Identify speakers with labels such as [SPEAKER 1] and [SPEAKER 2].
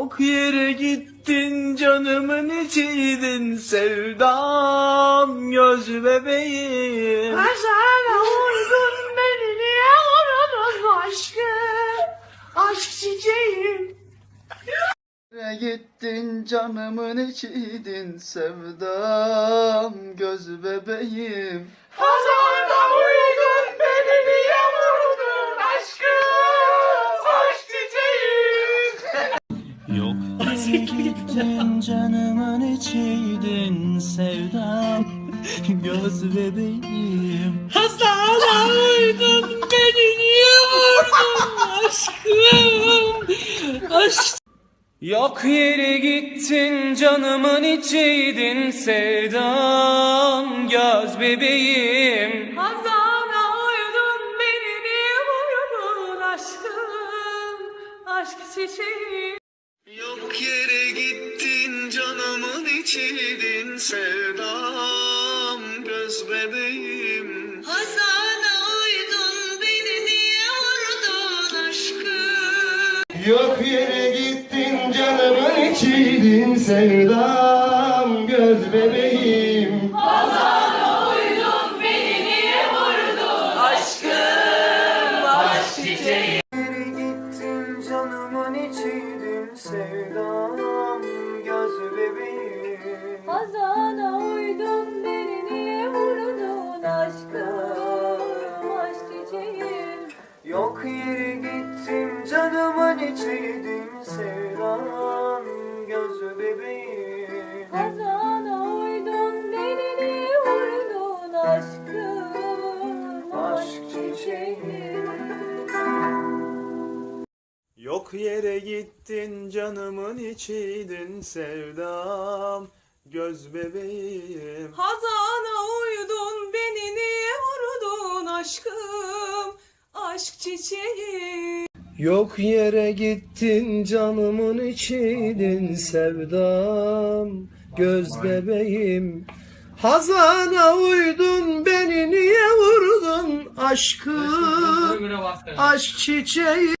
[SPEAKER 1] Çok yere gittin canımın içiydin sevdam göz bebeğim.
[SPEAKER 2] Sana uydun beni niye vurulur aşkım Aşk çiçeğim
[SPEAKER 1] Yere gittin canımın içiydin sevdam göz bebeğim.
[SPEAKER 2] Sana
[SPEAKER 1] gittin canımın içiydin sevdam. Göz bebeğim.
[SPEAKER 2] Sana uydun beni niye vurdun aşkım? Aşk
[SPEAKER 3] Yok yere gittin canımın içiydin sevdam. Göz bebeğim.
[SPEAKER 2] Hazana uydun beni niye vurdun aşkım? Aşk çiçeğim
[SPEAKER 1] Yok yere gittin canımın içiydin sevdam göz bebeğim.
[SPEAKER 2] Hazana uydun beni niye vurdun aşkım?
[SPEAKER 4] Yok yere gittin canımın içiydin sevdam göz bebeğim
[SPEAKER 1] Yok yere gittin canımın içiydin sevdam göz bebeğim.
[SPEAKER 2] Hazana uydun beni niye vurdun aşkım
[SPEAKER 1] Aşk çiçeğim. Yok yere gittin canımın içiydin sevdam göz bebeğim.
[SPEAKER 2] Hazana uydun beni niye vurdun aşkım Aşk çiçeğim
[SPEAKER 4] Yok yere gittin canımın içiydin sevdam. Göz bebeğim Hazana uydun beni niye vurdun? Aşkım Aşk çiçeği